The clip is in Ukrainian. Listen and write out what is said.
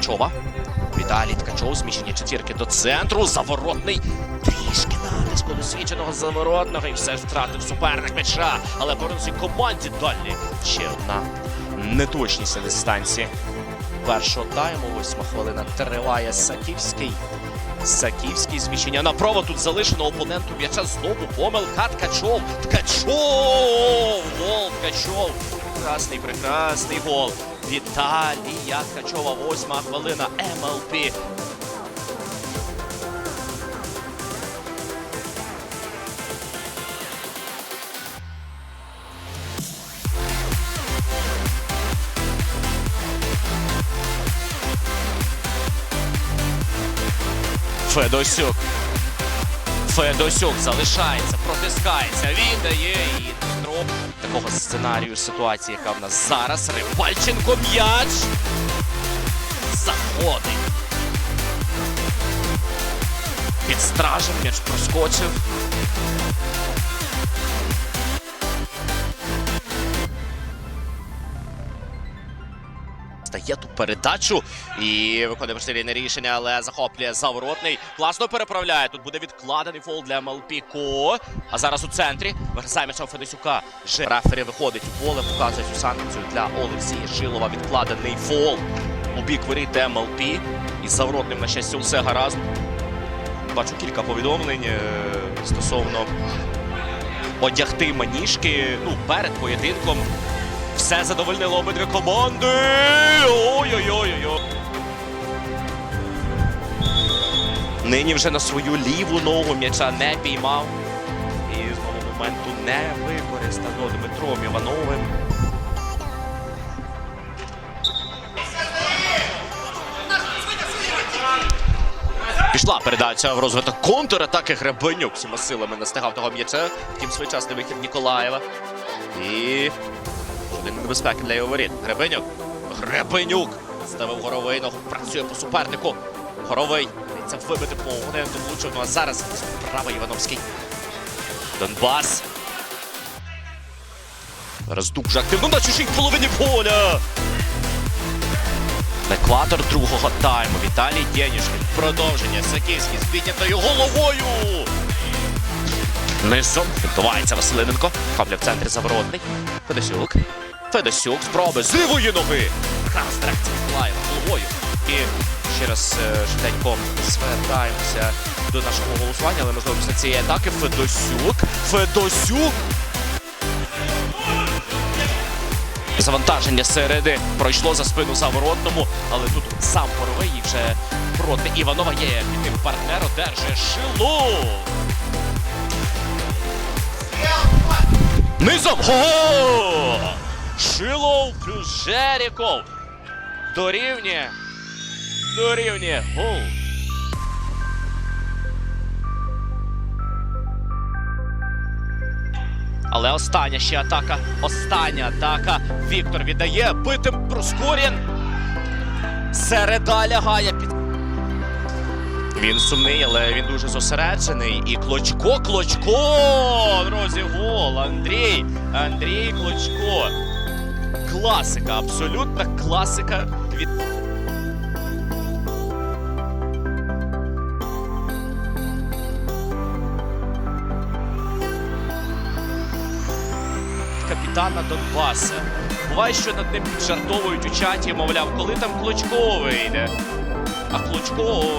Ткачова. Віталій Ткачов, зміщення четвірки до центру. Заворотний. Трішки натиску досвідченого заворотного. І все втратив суперник м'яча. Але повернувся команді далі. Ще одна неточність на дистанції. Першого тайму, восьма хвилина триває Саківський. Саківський зміщення направо тут залишено опоненту м'яча знову помилка Ткачов. Ткачов! Гол Ткачов. Прекрасний, прекрасний гол. Віталія Ткачова, восьма хвилина МЛП. Федосюк. Федосюк залишається, протискається. Він дає і дроп Такого сценарію ситуації, яка в нас зараз. Рибальченко м'яч. Заходить. Під стражем м'яч проскочив. Стає ту передачу і виконує важливе рішення, але захоплює заворотний. Класно переправляє. Тут буде відкладений фол для Малпіко. А зараз у центрі м'яча у рефері виходить у поле, показує цю санкцію для Олексія Шилова. Відкладений фол у бік воріт МЛП. І заворотним, на щастя, усе гаразд. Бачу кілька повідомлень е, стосовно одягти маніжки ну, перед поєдинком. Все задовольнило обидві команди. Ой-ой-ой-ой. Нині вже на свою ліву ногу м'яча не піймав. І знову моменту не використано Дмитром Івановим. Пішла передача в розвиток контратаки Гребенюк всіма силами настигав того м'яча. Втім, своєчасний вихід Ніколаєва. І один небезпеки для його воріт. Гребенюк. Гребенюк. Ставив горовий ногу. Працює по супернику. Горовий. Це вибити по опоненту влучив. Ну а зараз справа Івановський. Донбас. Зараз дуже активно на чужій половині поля. Екватор другого тайму. Віталій Дєнішкін. Продовження. Саківський з піднятою головою. Низом відбувається Василиненко. Хапля в центрі заворотний. Федосюк. Федосюк спроби з лівої ноги. Якраз реакція Миколаєва головою. І ще раз е, швиденько звертаємося до нашого голосування, але можливо після цієї атаки Федосюк. Федосюк. Завантаження середи пройшло за спину заворотному, але тут сам Боровий і вже проти Іванова є під партнер одержує Шило. Низом! Го! Шилов плюс Жеріков. Дорівнює. Дорівнює. Гол. Але остання ще атака. Остання атака. Віктор віддає. Битим Проскурін. Середа лягає під. Він сумний, але він дуже зосереджений. І Клочко, Клочко! Друзі, гол! Андрій! Андрій Клочко. Класика, абсолютна класика від. Капітана Донбаса. Буває, що над ним піджартовують у чаті, мовляв, коли там Клочко вийде. А Клочко